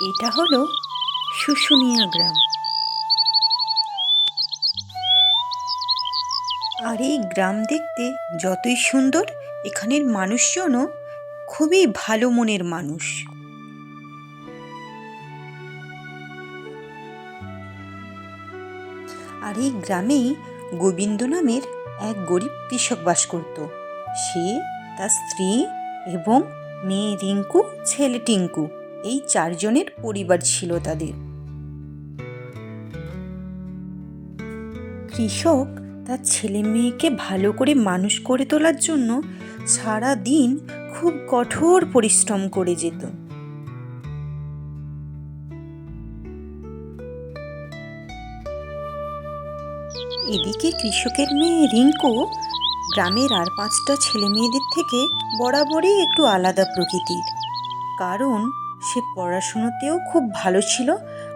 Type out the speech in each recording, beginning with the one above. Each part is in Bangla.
এটা হলো শুশুনিয়া গ্রাম। আর এই গ্রাম দেখতে যতই সুন্দর, এখানের মানুষজনও খুবই ভালো মনের মানুষ। আর এই গ্রামেই গোবিন্দ নামের এক গরিব কৃষক বাস করত। সে তার স্ত্রী এবং মেয়ে রিঙ্কু, ছেলে টিঙ্কু। এই চারজনের পরিবার ছিল তাদের। কৃষক তার ছেলে মেয়েকে ভালো করে মানুষ করে তোলার জন্য সারা দিন খুব কঠোর পরিশ্রম করে যেত। এদিকে কৃষকের মেয়ে রিঙ্কু গ্রামের আর পাঁচটা ছেলে মেয়েদের থেকে বরাবরই একটু আলাদা প্রকৃতির। কারণ সে পড়াশুনোতেও খুব ভালো ছিল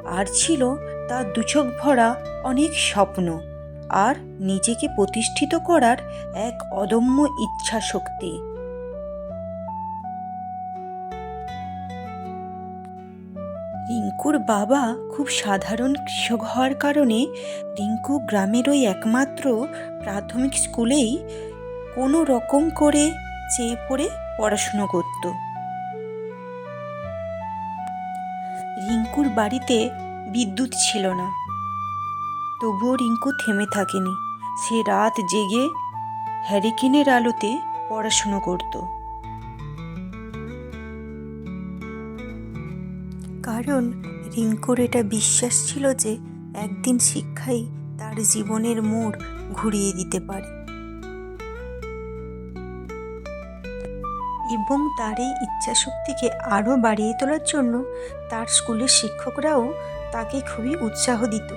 আর ছিল তার দুচোখ ভরা অনেক স্বপ্ন আর নিজেকে প্রতিষ্ঠিত করার এক অদম্য ইচ্ছা শক্তি রিঙ্কুর বাবা খুব সাধারণ কৃষক হওয়ার কারণে রিঙ্কু গ্রামের ওই একমাত্র প্রাথমিক স্কুলেই কোনো রকম করে চেয়ে পড়ে পড়াশুনো করত। রিঙ্কুর বাড়িতে বিদ্যুৎ ছিল না। তবুও রিঙ্কু থেমে থাকেনি। সে রাত জেগে হ্যারিকেনের আলোতে পড়াশুনো করত। কারণ রিঙ্কুর এটা বিশ্বাস ছিল যে একদিন শিক্ষাই তার জীবনের মোড় ঘুরিয়ে দিতে পারে। এবং তার এই ইচ্ছাশক্তিকে আরও বাড়িয়ে তোলার জন্য তার স্কুলের শিক্ষকরাও তাকে খুবই উৎসাহ দিত।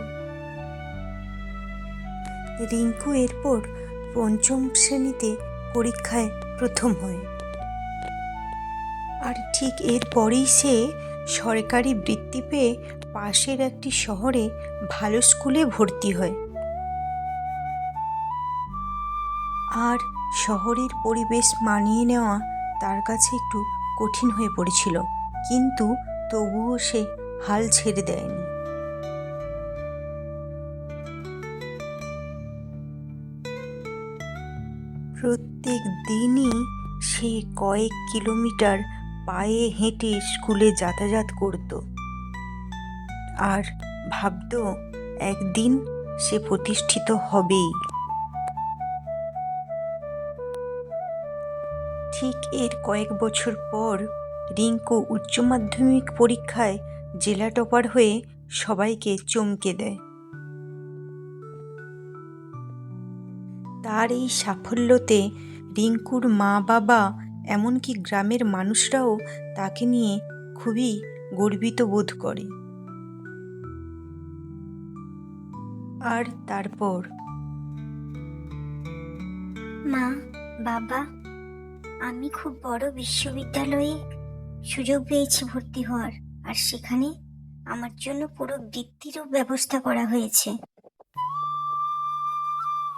রিঙ্কু এরপর পঞ্চম শ্রেণীতে পরীক্ষায় প্রথম হয়। আর ঠিক এরপরেই সে সরকারি বৃত্তি পেয়ে পাশের একটি শহরে ভালো স্কুলে ভর্তি হয়। আর শহরের পরিবেশ মানিয়ে নেওয়া তার কাছে একটু কঠিন হয়ে পড়েছিল, কিন্তু তবুও সে হাল ছেড়ে দেয়নি। প্রত্যেক দিনই সে কয়েক কিলোমিটার পায়ে হেঁটে স্কুলে যাতায়াত করত। আর ভাবত, একদিন সে প্রতিষ্ঠিত হবেই। ঠিক এর কয়েক বছর পর রিঙ্কু উচ্চ মাধ্যমিক পরীক্ষায় জেলা টপার হয়ে সবাইকে চমকে দেয়। তার এই সাফল্যতে রিঙ্কুর মা বাবা এমনকি গ্রামের মানুষরাও তাকে নিয়ে খুবই গর্বিত বোধ করে। আর তারপর? মা, বাবা আমি খুব বড় বিশ্ববিদ্যালয়ে সুযোগ পেয়েছি ভর্তি হওয়ার, আর সেখানে আমার জন্য পুরো বৃত্তিরও ব্যবস্থা করা হয়েছে।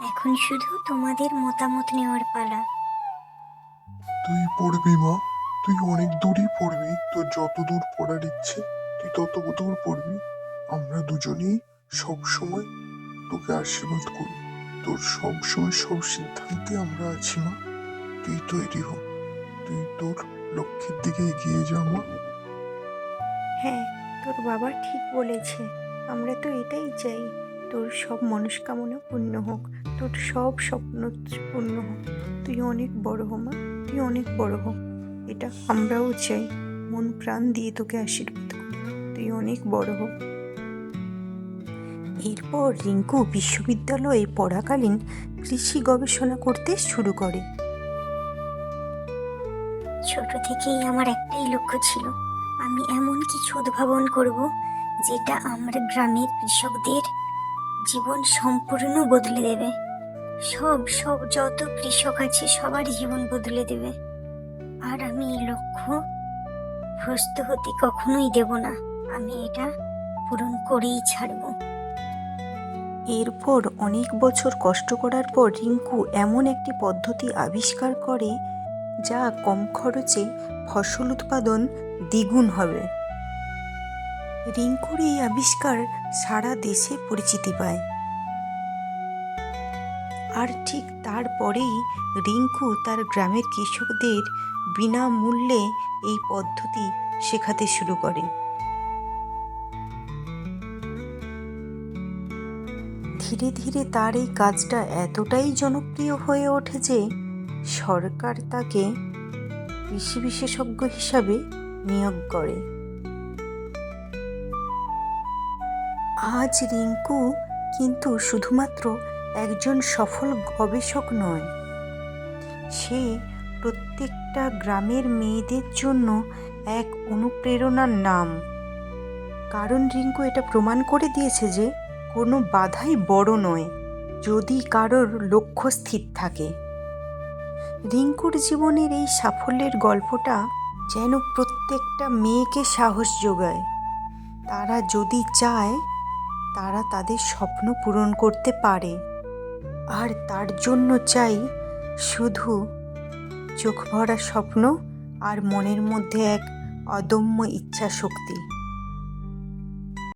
এখন শুধু তোমাদের মতামত নেওয়ার পালা। তুই পড়বি, মা। তুই অনেক দূরই পড়বি। তোর যত দূর পড়ার ইচ্ছে, তুই তত দূর পড়বি। আমরা দুজনেই সব সময় তোকে আশীর্বাদ করি। তোর সব সময় সব সিদ্ধান্তে আমরা আছি, মা। তুই তৈরি হ। তুই তোর লক্ষ্যের দিকে এগিয়ে যা, মা। হ্যাঁ তোর বাবা ঠিক বলেছে। আমরা তো এটাই চাই। তোর সব মনস্কামনা পূর্ণ হোক। তোর সব স্বপ্ন পূর্ণ হোক। তুই অনেক বড় হ, মা। তুই অনেক বড় হ। এটা আমরাও চাই। মন প্রাণ দিয়ে তোকে আশীর্বাদ করি তুই অনেক বড় হোক এরপর রিঙ্কু বিশ্ববিদ্যালয়ে পড়াকালীন কৃষি গবেষণা করতে শুরু করে। ছোট থেকেই আমার একটাই লক্ষ্য ছিল, আমি এমন কিছু উদ্ভাবন করব যেটা আমার গ্রামের কৃষকদের জীবন সম্পূর্ণ বদলে দেবে। সব সব যত কৃষক আছে সবার জীবন বদলে দেবে। আর আমি এই লক্ষ্য ভ্রস্ত হতে কখনোই দেব না, আমি এটা পূরণ করেই ছাড়বো। এরপর অনেক বছর কষ্ট করার পর রিঙ্কু এমন একটি পদ্ধতি আবিষ্কার করে যা কম খরচে ফসল উৎপাদন দ্বিগুণ হবে। রিঙ্কুর এই আবিষ্কার সারা দেশে পরিচিতি পায়। আর ঠিক তারপরেই রিঙ্কু তার গ্রামের কৃষকদের বিনামূল্যে এই পদ্ধতি শেখাতে শুরু করে। ধীরে ধীরে তার এই কাজটা এতটাই জনপ্রিয় হয়ে ওঠে যে সরকার তাকে কৃষি বিশেষজ্ঞ হিসাবে নিয়োগ করে। আজ রিঙ্কু কিন্তু শুধুমাত্র একজন সফল গবেষক নয়, সে প্রত্যেকটা গ্রামের মেয়েদের জন্য এক অনুপ্রেরণার নাম। কারণ রিঙ্কু এটা প্রমাণ করে দিয়েছে যে কোনো বাধাই বড় নয়, যদি কারোর লক্ষ্য স্থির থাকে। রিঙ্কুর জীবনের এই সাফল্যের গল্পটা যেন প্রত্যেকটা মেয়েকে সাহস যোগায়। তারা যদি চায়, তারা তাদের স্বপ্ন পূরণ করতে পারে। আর তার জন্য চাই শুধু চোখ ভরা স্বপ্ন আর মনের মধ্যে এক অদম্য ইচ্ছা শক্তি